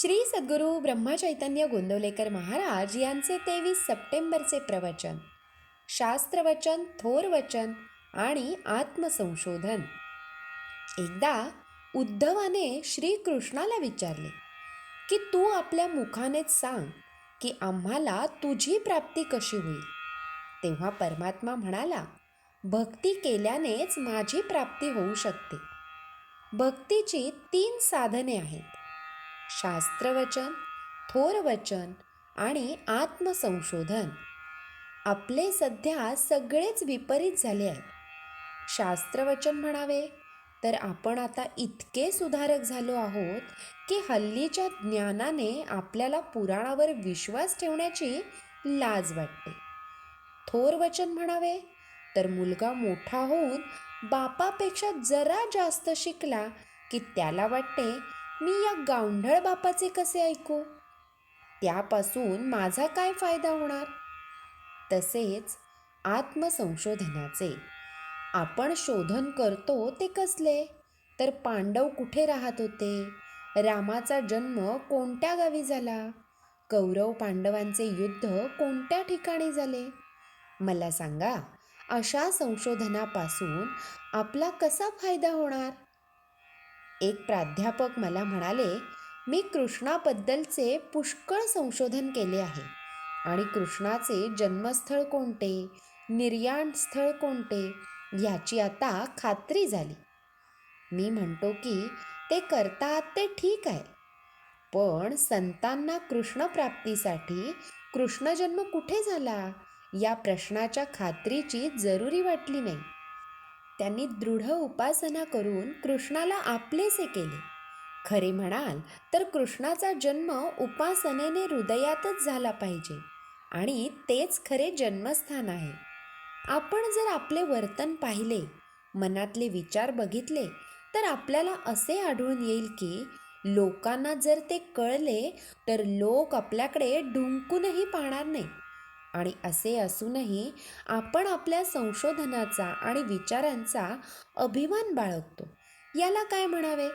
श्री सद्गुरू ब्रह्मचैतन्य गोंदवलेकर महाराज यांचे तेवीस सप्टेंबरचे प्रवचन. शास्त्रवचन थोर वचन आणि आत्मसंशोधन. एकदा उद्धवाने श्रीकृष्णाला विचारले की तू आपल्या मुखानेच सांग की आम्हाला तुझी प्राप्ती कशी होईल? तेव्हा परमात्मा म्हणाला भक्ती केल्यानेच माझी प्राप्ती होऊ शकते. भक्तीची तीन साधने आहेत. शास्त्रवचन थोर वचन आणि आत्मसंशोधन. आपले सध्या सगळेच विपरीत झाले आहेत. शास्त्रवचन म्हणावे तर आपण आता इतके सुधारक झालो आहोत की हल्लीच्या ज्ञानाने आपल्याला पुराणावर विश्वास ठेवण्याची लाज वाटते. थोर वचन म्हणावे तर मुलगा मोठा होऊन बापापेक्षा जरा जास्त शिकला की त्याला वाटते मी या गावंढळ बापाचे कसे ऐकू? त्यापासून माझा काय फायदा होणार? तसेच आत्मसंशोधनाचे. आपण शोधन करतो ते कसले? तर पांडव कुठे राहत होते? रामाचा जन्म कोणत्या गावी झाला? कौरव पांडवांचे युद्ध कोणत्या ठिकाणी झाले? मला सांगा अशा संशोधनापासून आपला कसा फायदा होणार? एक प्राध्यापक मला म्हणाले मी कृष्णाबद्दलचे पुष्कळ संशोधन केले आहे. आणि कृष्णाचे जन्मस्थळ कोणते? निर्याण स्थळ कोणते? याची आता खात्री झाली. मी म्हणतो की ते करतात ते ठीक आहे. पण संतांना कृष्णप्राप्तीसाठी कृष्णजन्म कुठे झाला? या प्रश्नाच्या खात्रीची जरुरी वाटली नाही. त्यांनी दृढ उपासना करून कृष्णाला आपलेसे केले. खरे म्हणाल तर कृष्णाचा जन्म उपासनेने हृदयातच झाला पाहिजे आणि तेच खरे जन्मस्थान आहे. आपण जर आपले वर्तन पाहिले मनातले विचार बघितले तर आपल्याला असे आढळून येईल की लोकांना जर ते कळले तर लोक आपल्याकडे ढुंकूनही पाहणार नाही आणि असे असूनही आपण आपल्या संशोधनाचा आणि विचारांचा अभिमान बाळगतो. याला काय म्हणावे?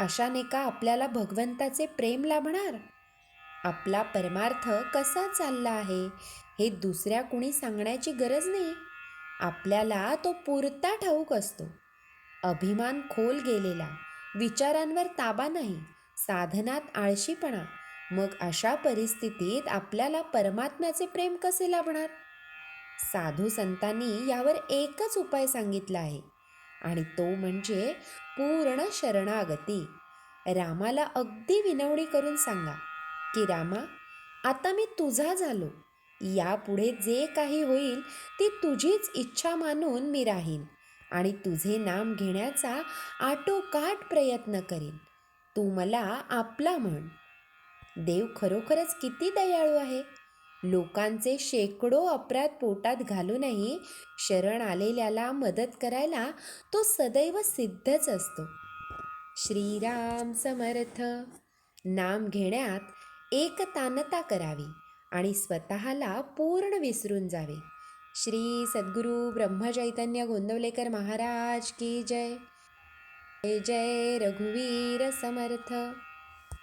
अशाने का आपल्याला भगवंताचे प्रेम लाभणार? आपला परमार्थ कसा चालला आहे? हे दुसऱ्या कुणी सांगण्याची गरज नाही. आपल्याला तो पुरता ठाऊक असतो. अभिमान खोल गेलेला विचारांवर ताबा नाही साधनात आळशीपणा. मग अशा परिस्थितीत आपल्याला परमात्म्याचे प्रेम कसे लाभणार? साधू संतांनी यावर एकच उपाय सांगितला आहे आणि तो म्हणजे पूर्ण शरणागती. रामाला अगदी विनवणी करून सांगा की रामा आता मी तुझा झालो. यापुढे जे काही होईल ती तुझीच इच्छा मानून मी राहीन आणि तुझे नाम घेण्याचा आटोकाट प्रयत्न करीन. तू मला आपला म्हण. देव खरोखरच किती दयाळू आहे? लोकांचे शेकडो अपराध पोटात घालूनही शरण आलेल्याला मदत करायला तो सदैव सिद्धच असतो. श्रीराम समर्थ. नाम घेण्यात एकतानता करावी आणि स्वतःला पूर्ण विसरून जावे. श्री सद्गुरू ब्रह्मचैतन्य गोंदवलेकर महाराज की जय. जय जय रघुवीर समर्थ.